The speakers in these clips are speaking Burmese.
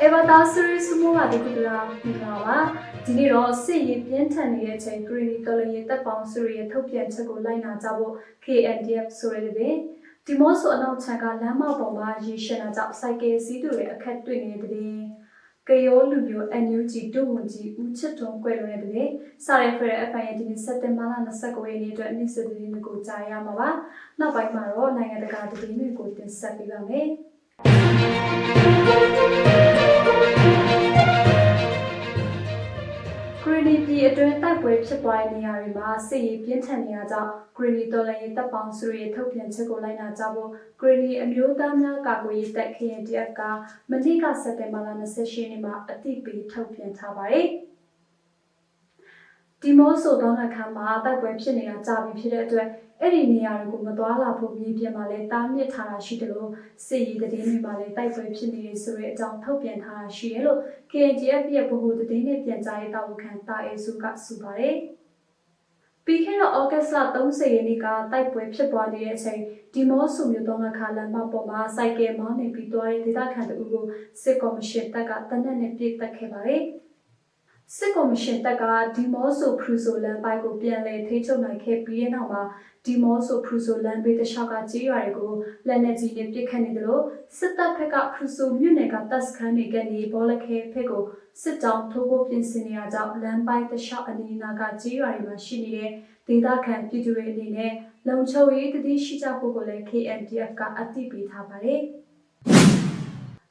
အေဘာတာဆရီစမိုးကဒီကုတရာပြလာပါဒီနေ့တော့စစ်ရေးပြင်းထန်နေတဲ့အချိန်ဂရီနီတော်လရေးတပ်ပေါင်းဆရီရဲ့ထုတ်ပြန်ချက်ကိုလိုက်နာကြဖို့ KNDF ဆိုရတဲ့ဒီမော့ဆိုအနောက်ချန်ကလမ်းမပေါ်မှာရေရှင်းတာကြောင့်စိုက်ကယ်စီးသူတွေအခက်တွေ့နေတဲ့တဲ့ကယောလူမျိုး NUG ဒုဝန်ကြီးဦးချစ်တုံးကွယ်လွန်တဲ့တဲ့စာရဲဖရအဖိုင်ရဲ့ဒီနေ့စက်တင်ဘာလ29ရက်နေ့အတွက်နေ့စစ်သတင်းတွေကိုကြားရမှာပါနောက်ပိုင်းမှာတော့နိုင်ငံတကာသတင်းတွေကိုတင်ဆက်ပေးပါမယ် ဂရီနီပြည်အတွင်းတိုက်ပွဲဖြစ်ပွားတဲ့နေရာတွေမှာစစ်ရေးပြင်းထန်နေတာကြောင့်ဂရီနီတော်လှန်ရေးတပ်ပေါင်းစုရဲ့ထုတ်ပြန်ချက်ကိုလိုက်နာကြဖို့ဂရီနီအမျိုးသားများကာကွယ်ရေးတပ် KNDF ကမနေ့ကစက်တင်ဘာလ28ရက်နေ့မှာအသိပေးထုတ်ပြန်ထားပါတယ်။ ဒီမော့ဆိုတော့အခါမှာတိုက်ပွဲဖြစ်နေတာကြာပြီဖြစ်တဲ့အတွက်အဲ့ဒီနေရာတွေကိုမသွားလာဖို့မြေပြင်မှာလည်းတားမြစ်ထားတာရှိတယ်လို့စစ်ရေးသတင်းတွေမှာလည်းတိုက်ပွဲဖြစ်နေတယ်ဆိုတဲ့အကြောင်းထုတ်ပြန်ထားတာရှိတယ်လို့ KNGF ရဲ့ဗဟိုသတင်းနဲ့ပြန်ကြားရေးတာဝန်ခံတာအေစုကဆိုပါတယ်။ပြီးခဲ့တဲ့ဩဂတ်စ်လ30ရက်နေ့ကတိုက်ပွဲဖြစ်ပွားနေတဲ့အချိန်ဒီမော့ဆိုမျိုးတော့ခါလမ်းမပေါ်မှာစိုက်ကယ်မောင်းနေပြီးသွားတဲ့ဒေသခံတို့ကိုစစ်ကော်မရှင်တပ်ကတနက်နဲ့ပြစ်တက်ခဲ့ပါတယ်။ စစ်ကော်မရှင်တပ်ကဒီမော့ဆိုဖရူဆိုလန်ပိုက်ကိုပြန်လည်ထိချုပ်နိုင်ခဲ့ပြီးတဲ့နောက်မှာဒီမော့ဆိုဖရူဆိုလန်ဘေးတစ်လျှောက်ကကြေးရွာတွေကိုလက်နက်ကြီးနဲ့ပစ်ခတ်နေတယ်လို့စစ်တပ်ဖက်ကဖရူဆိုမြို့နယ်ကတပ်စခန်းတွေကနေဘောလခဲဖက်ကိုစစ်တောင်းထိုးဖို့ပြင်ဆင်နေရကြောင်းလန်ပိုက်တစ်လျှောက်အနီးနားကကြေးရွာတွေမှာရှိနေတဲ့ဒေသခံပြည်သူတွေအနေနဲ့လုံခြုံရေးတည်ရှိကြဖို့ကိုလည်း KNDF ကအသိပေးထားပါတယ်။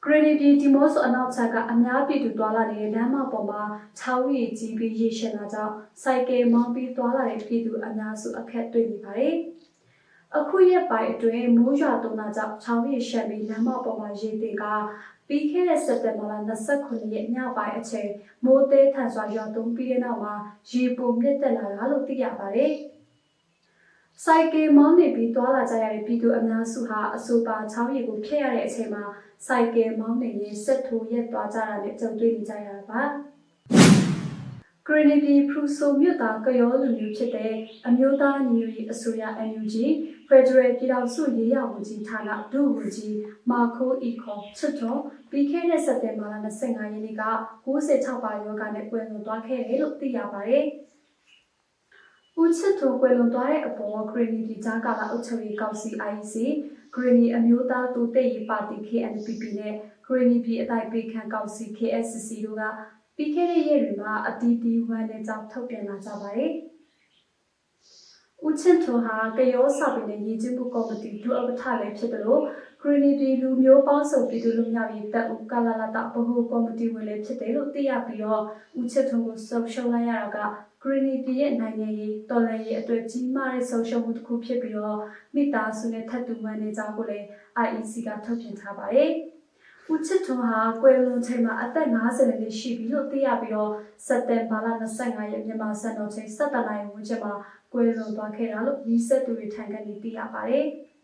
ဂရနီပြည်ဒီမော့ဆိုအနောက်ချက်ကအများပြည်သူသွားလာနေတဲ့လမ်းမပေါ်မှာချောင်းရည်ကြီးပြီးရေရှင်လာကြောင်းစိုက်ကယ်မောင်းပြီးသွားလာတဲ့ပြည်သူအများစုအခက်တွေ့နေပါတယ်။အခုရက်ပိုင်းအတွင်းမိုးရွာသွန်းတာကြောင့်ချောင်းရည်ရှမ်းပြီးလမ်းမပေါ်မှာရေတင်ကပြီးခဲ့တဲ့စက်တင်ဘာလ29ရက်ညပိုင်းအချိန်မိုးသေးထန်စွာရွာသွန်းပြီးတဲ့နောက်မှာရေပုံမြင့်တက်လာတာလို့သိရပါတယ်။ စိုက်ကယ်မောင်းနေပြီးသွားလာကြရတဲ့ပြည်သူအများစုဟာအဆိုပါချောင်းရည်ကိုဖျက်ရတဲ့အချိန်မှာစိုက်ကယ်မောင်းနေရင်ဆက်ထိုးရက်သွားကြတာနဲ့ကြုံတွေ့နေကြရတာပါဂရနီပြည်ဖရူဆိုမြို့သားကယောလူမျိုးဖြစ်တဲ့အမျိုးသားညီညွတ်ရေးအစိုးရ NUG Federal ပြည်ထောင်စုရေးရာဝန်ကြီးဌာနဒုဝန်ကြီးမာခိုအီခေါချွတ်တော်ပြီးခဲ့တဲ့စက်တင်ဘာလ25ရက်နေ့က96ပါယောဂနဲ့ပွဲလွန်သွားခဲ့တယ်လို့သိရပါတယ်။ ဦးချစ်သူကွယ်လွန်သွားတဲ့အပေါ်ဂရီနီပြည်ကြားကာလအုပ်ချုပ်ရေးကောင်စီ IEC ဂရီနီအမျိုးသားတိုးတက်ရေးပါတီ KNPP နဲ့ဂရီနီပြည်အတိုင်းပေးခံကောင်စီ KSCC တို့ကပြီးခဲ့တဲ့ရက်တွေမှာအတီးတီးဝမ်းနဲ့ကြောင့်ထုတ်ပြန်လာကြပါတယ်။ဦးချင်းထွန်းဟာကယောစာပေနဲ့ရည်ကျင်းမှုကော်မတီဒုဥက္ကဋ္ဌလည်းဖြစ်တယ်လို့ဂရီနီပြည်လူမျိုးပေါင်းစုံပြည်သူလူမျိုးရေးတပ်ဦးကာလာလာတာဗဟိုကော်မတီဝင်လည်းဖြစ်တယ်လို့သိရပြီးတော့ဦးချစ်ထွန်းကိုဆုံရှုံလိုက်ရတာက ဂရီနီပြည်ရဲ့နိုင်ငံရေးတော်လှန်ရေးအတွက်ကြီးမားတဲ့ဆုံးရှုံးမှုတစ်ခုဖြစ်ပြီးတော့မိသားစုနဲ့ထပ်တူဝမ်းနေကြဖို့လည်း IEC ကထုတ်ပြန်ထားပါတယ်။ဦးချစ်ထွန်းဟာကွယ်လွန်ချိန်မှာအသက်50နှစ်ရှိပြီလို့သိရပြီးတော့စက်တင်ဘာလ25ရက်မြန်မာစံတော်ချိန်17နာရီဝန်းကျင်မှာကွယ်လွန်သွားခဲ့တာလို့ညီဆက်သူတွေထံကနေသိရပါတယ်။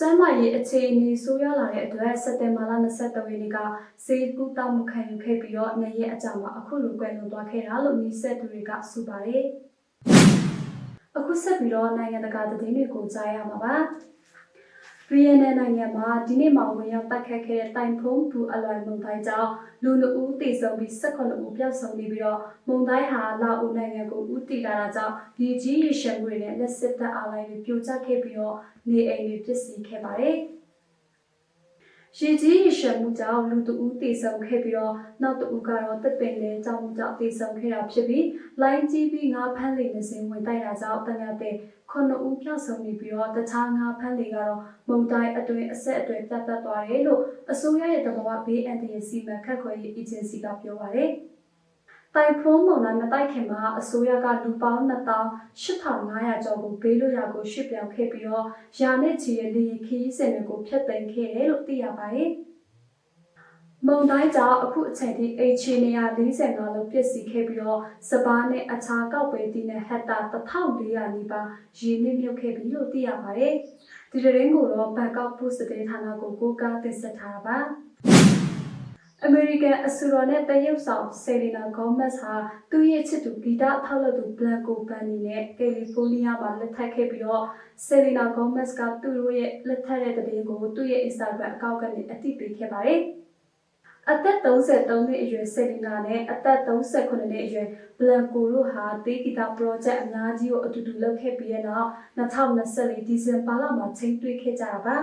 ကျမ်းမာရေးအခြေအနေဆိုးရွားလာတဲ့အတွက်စက်တင်ဘာလ23ရက်နေ့ကစေကူတောက်မှုခံယူခဲ့ပြီးတော့နှစ်ရက်အကြာမှာအခုလိုကွယ်လွန်သွားခဲ့တာလို့ညီဆက်သူတွေကဆိုပါတယ်။အခုဆက်ပြီးတော့နိုင်ငံတကာသတင်းတွေကိုကြားရမှာပါ။ VNN နိုင်ငံမှာဒီနေ့မှဝင်ရောက်တိုက်ခတ်ခဲ့တဲ့တိုင်ဖုန်းဘူအလွိုင်မုန်တိုင်းကြောင့်လူလူဦးတည်ဆုံပြီး18ဦးပျောက်ဆုံးနေပြီးတော့မုန်တိုင်းဟာလာအိုနိုင်ငံကိုဦးတည်လာတာကြောင့်ဒီကြီးရရှမ်းတွေနဲ့လက်စစ်တပ်အားလိုင်းတွေပြိုကျခဲ့ပြီးတော့နေအိမ်တွေပျက်စီးခဲ့ပါတယ်။ ရေကြီးရေရှမ်းမှုကြောင့်လူတဦးတည်ဆုံခဲ့ပြီးတော့နောက်တဦးကတော့တပ်ပင်လဲကြောင့်မှုကြောင့်တည်ဆုံခဲ့တာဖြစ်ပြီးလိုင်းကြီးပြီးငါးဖမ်းလေနေစဉ်ဝင်တိုက်တာကြောင့်တနက်တဲ့ခုနှစ်ဦးပြောက်ဆုံးနေပြီးတော့တခြားငါးဖမ်းလေကတော့မုံတိုင်းအတွင်းအဆက်အသွယ်ပြတ်တက်သွားတယ်လို့အစိုးရရဲ့တဘာဝဘေးအန္တရာယ်စီမံခန့်ခွဲရေးအေဂျင်စီကပြောပါတယ်။ တိုင်ဖုန်းမုန်တိုင်းမတိုက်ခင်မှာအစိုးရကလူပေါင်း28,500ကျော်ကိုဘေးလွတ်ရာကိုရွှေ့ပြောင်းခဲ့ပြီးတော့ယာနဲ့ချီရဲ့လေခီးစင်တွေကိုဖျက်သိမ်းခဲ့တယ်လို့သိရပါတယ်။မုံတိုင်းကြောင့်အခုအချိန်ထိအိချီနေရ45လုံးပြည့်စည်ခဲ့ပြီးတော့စပားနဲ့အခြားကောက်ပဲတီးနဲ့ဟက်တာ1400နီးပါးရေနစ်မြုပ်ခဲ့ပြီလို့သိရပါတယ်။ဒီတရင်ကိုတော့ဘန်ကောက်ပို့စ်တဲ့ဌာနကိုကိုကားတင်ဆက်ထားတာပါ။ အမေရိကန်အဆိုတော်နဲ့တရုတ်ဆောင်ဆယ်လီနာဂေါမက်စ်ဟာသူ့ရဲ့ချစ်သူဂီတထောက်လုပ်သူဘလန်ကိုဘန်နီနဲ့ကယ်လီဖိုးနီးယားမှာလက်ထပ်ခဲ့ပြီးတော့ဆယ်လီနာဂေါမက်စ်ကသူ့ရဲ့လက်ထပ်တဲ့တဲ့ကိုသူ့ရဲ့ Instagram အကောင့်ကနေအသိပေးခဲ့ပါတယ်။အသက်33နှစ်အရွယ်ဆယ်လီနာနဲ့အသက်38နှစ်အရွယ်ဘလန်ကိုတို့ဟာတေးဂီတာ project အများကြီးကိုအတူတူလုပ်ခဲ့ပြီးတဲ့နောက်2024ဒီဇင်ဘာလမှာချိန်တွေ့ခဲ့ကြတာပါ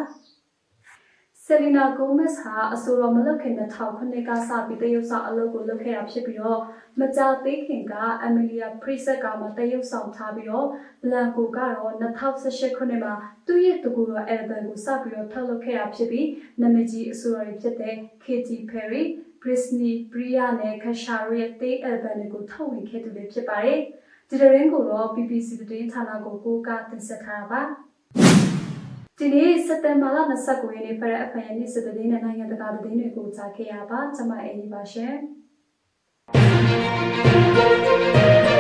ဆယ်လီနာဂိုမက်စ်ဟာအဆိုတော်မလုပ်ခင်2000ခုနှစ်ကစပြီးတရုတ်ဆောင်အလုပ်ကိုလုပ်ခဲ့တာဖြစ်ပြီးတော့မကြာသေးခင်ကအမီလီယာပရီဆက်ကမှတရုတ်ဆောင်ထားပြီးတော့ဘလန်ကိုကတော့2018ခုနှစ်မှာသူ့ရဲ့တကူတော် album ကိုစပြီးတော့ထုတ်လုပ်ခဲ့တာဖြစ်ပြီးနာမည်ကြီးအဆိုတော်တွေဖြစ်တဲ့ Katy Perry Britney Bria နဲ့ Kesha ရဲ့တေး album တွေကိုထုတ်ဝေခဲ့သူတွေဖြစ်ပါတယ်။ဒီသတင်းကိုတော့ BBC သတင်းဌာနကိုကိုးကားတင်ဆက်ထားတာပါ။ ဒီနေ့စက်တင်ဘာလ29ရက်နေ့ဖရက်အဖန်ရဲ့နေ့စစ်သတင်းနဲ့နိုင်ငံတကာသတင်းတွေကိုကြားခဲ့ရပါကျွန်မအင်းကြီးပါရှင်။